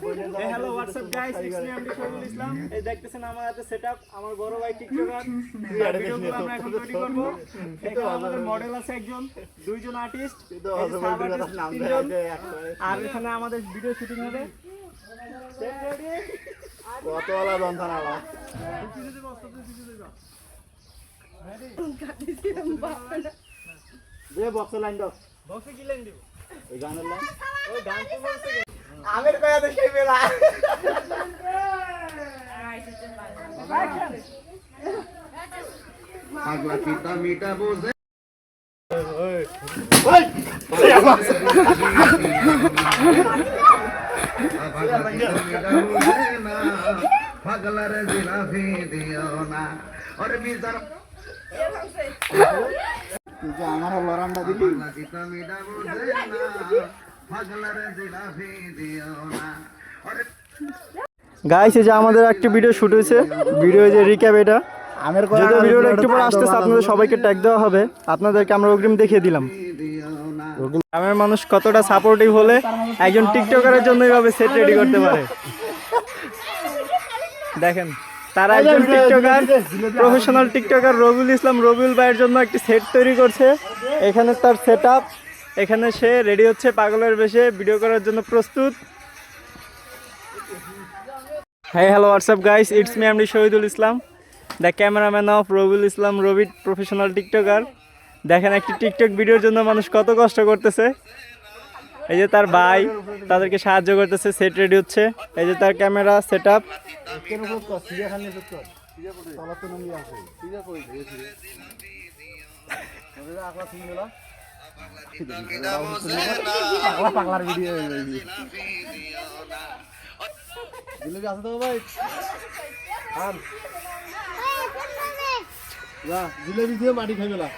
Guys it's me MD Shahidul Islam এই দেখতেছেন আমার হাতে সেটআপ আমার বড় ভাই টিকটকার ভিডিওগুলো আমরা এখন তৈরি করব। এখানে আমাদের মডেল আছে একজন দুইজন আর্টিস্ট আর এখানে আমাদের ভিডিও শুটিং হবে? কতলা যন্ত্রণা দে বক্স লাইন দাও। বক্সে কি লাইন দিব? গানের লাইন ওই গান তো বলছে আমের কয়া তো সেই বেলা পাগলা পিতা মিটা বোঝে পাগলার না গাইস এই যে আমাদের একটা ভিডিও শুট হয়েছে। ভিডিও যে রিক্যাপ এটা। যদিও ভিডিওটা একটু পর আসতেছে আপনাদের সবাইকে ট্যাগ দেওয়া হবে। আপনাদেরকে আমরা অগ্রিম দেখিয়ে দিলাম। গ্রামের মানুষ কতটা সাপোর্টিভ হলে একজন টিকটকারের জন্য এইভাবে সেট রেডি করতে পারে। দেখেন তারা একজন TikToker professional TikToker Robiul Islam Robiul ভাইয়ের জন্য একটি সেট তৈরি করছে। এখানে তার সেট এখানে সে রেডি হচ্ছে পাগলের বেশে ভিডিও করার জন্য প্রস্তুত। হ্যাঁ hello WhatsApp guys it's me আমি Shahidul Islam the cameraman of Robiul Islam Robi professional TikToker দেখেন একটি টিকটক ভিডিওর জন্য মানুষ কত কষ্ট করতেছে। এই যে তার ভাই তাদেরকে সাহায্য করতেছে সেট রেডি হচ্ছে। এই যে তার ক্যামেরা সেট আপ আছে পাগলা পাগলার ভিডিও জিলেবি আছে তো ভাই আম যা জিলেবি দিয়ে মাটি খাই বেলা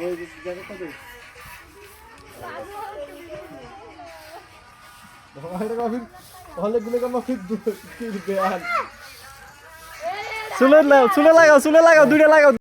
ওই জায়গাটা দে ভাইরা কফি হলে গুলো কামা ফিট দূর বেয়ান চুলে লাগাও চুলে লাগাও চুলে লাগাও, দুইটা লাগাও।